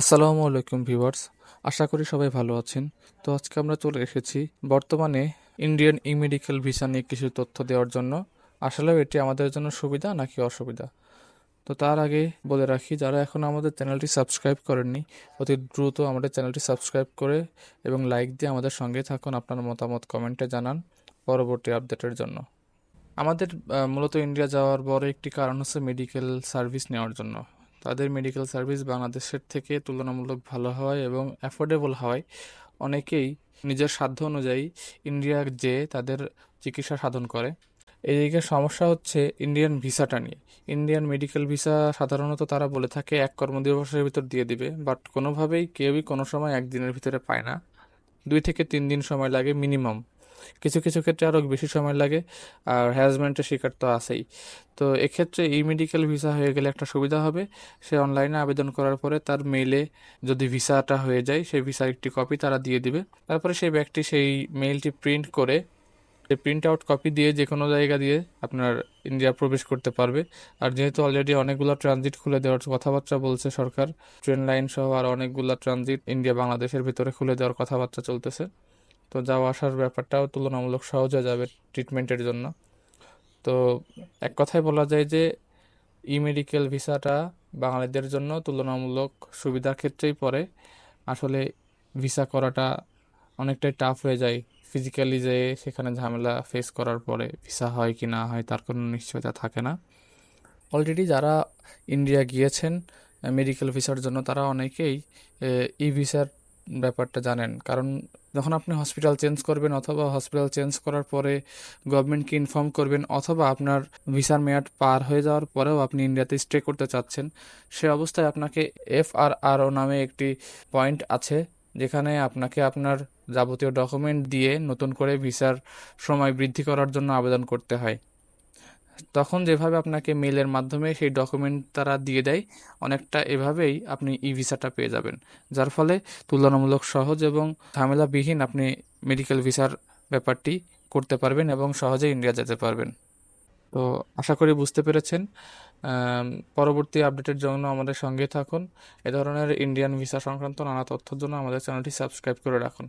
আসসালামু আলাইকুম ভিউয়ার্স, আশা করি সবাই ভালো আছেন। তো আজকে আমরা চলে এসেছি বর্তমানে ইন্ডিয়ান ই মেডিকেল ভিসা নিয়ে কিছু তথ্য দেওয়ার জন্য। আসলেও এটি আমাদের জন্য সুবিধা নাকি অসুবিধা? তো তার আগে বলে রাখি, যারা এখন আমাদের চ্যানেলটি সাবস্ক্রাইব করেননি, অতি দ্রুত আমাদের চ্যানেলটি সাবস্ক্রাইব করে এবং লাইক দিয়ে আমাদের সঙ্গে থাকুন, আপনার মতামত কমেন্টে জানান পরবর্তী আপডেটের জন্য। আমাদের মূলত ইন্ডিয়া যাওয়ার বড় একটি কারণ হচ্ছে মেডিকেল সার্ভিস নেওয়ার জন্য। তাদের মেডিকেল সার্ভিস বাংলাদেশের থেকে তুলনামূলক ভালো হয় এবং অ্যাফোর্ডেবল হয়। অনেকেই নিজের সাধ্য অনুযায়ী ইন্ডিয়া যেয়ে তাদের চিকিৎসা সাধন করে। এদিকে সমস্যা হচ্ছে ইন্ডিয়ান ভিসাটা নিয়ে। ইন্ডিয়ান মেডিকেল ভিসা সাধারণত তারা বলে থাকে, এক কর্মদিবসের ভিতর দিয়ে দিবে বাট কোনোভাবেই কেউই কোনো সময় একদিনের ভিতরে পায় না। দুই থেকে তিন দিন সময় লাগে মিনিমাম কিছু কিছু ক্ষেত্রে আরও বেশি সময় লাগে, আর হ্যারাসমেন্টের শিকার তো আছেই। তো এক্ষেত্রে ই মেডিকেল ভিসা হয়ে গেলে একটা সুবিধা হবে, সে অনলাইনে আবেদন করার পরে তার মেইলে যদি ভিসাটা হয়ে যায়, সেই ভিসার একটি কপি তারা দিয়ে দিবে। তারপরে সেই ব্যক্তি সেই মেইলটি প্রিন্ট করে প্রিন্ট আউট কপি দিয়ে যে কোনো জায়গা দিয়ে আপনার ইন্ডিয়া প্রবেশ করতে পারবে। আর যেহেতু অলরেডি অনেকগুলো ট্রানজিট খুলে দেওয়ার কথাবার্তা বলছে সরকার ট্রেন লাইন সহ আর অনেকগুলো ট্রানজিট ইন্ডিয়া বাংলাদেশের ভিতরে খুলে দেওয়ার কথাবার্তা চলতেছে। তো যাওয়া আসার ব্যাপারটাও তুলনামূলক সহজ হয়ে যাবে ট্রিটমেন্টের জন্য। তো এক কথায় বলা যায় যে, ই মেডিকেল ভিসাটা বাঙালিদের জন্য তুলনামূলক সুবিধার ক্ষেত্রেই পড়ে। আসলে ভিসা করাটা অনেকটাই টাফ হয়ে যায়। ফিজিক্যালি যে সেখানে ঝামেলা ফেস করার পরে ভিসা হয় কি না হয় তার কোনো নিশ্চয়তা থাকে না। অলরেডি যারা ইন্ডিয়া গিয়েছেন মেডিকেল ভিসার জন্য তারা অনেকেই ই ভিসার ব্যাপারটা জানেন। কারণ যখন আপনি হসপিটাল চেঞ্জ করবেন অথবা হসপিটাল চেঞ্জ করার পরে গভর্নমেন্টকে ইনফর্ম করবেন অথবা আপনার ভিসার মেয়াদ পার হয়ে যাওয়ার পরেও আপনি ইন্ডিয়াতে স্টে করতে চাচ্ছেন, সে অবস্থায় আপনাকে এফ আর আর ও নামে একটি পয়েন্ট আছে, যেখানে আপনাকে আপনার যাবতীয় ডকুমেন্ট দিয়ে নতুন করে ভিসার সময় বৃদ্ধি করার জন্য আবেদন করতে হয়। তখন যেভাবে আপনাকে মেলের মাধ্যমে সেই ডকুমেন্ট তারা দিয়ে দেয়, অনেকটা এভাবেই আপনি ই ভিসাটা পেয়ে যাবেন। যার ফলে তুলনামূলক সহজ এবং ঝামেলাবিহীন আপনি মেডিকেল ভিসার ব্যাপারটি করতে পারবেন এবং সহজে ইন্ডিয়া যেতে পারবেন। তো আশা করি বুঝতে পেরেছেন। পরবর্তী আপডেটের জন্য আমাদের সঙ্গে থাকুন। এ ধরনের ইন্ডিয়ান ভিসা সংক্রান্ত নানা তথ্যের জন্য আমাদের চ্যানেলটি সাবস্ক্রাইব করে রাখুন।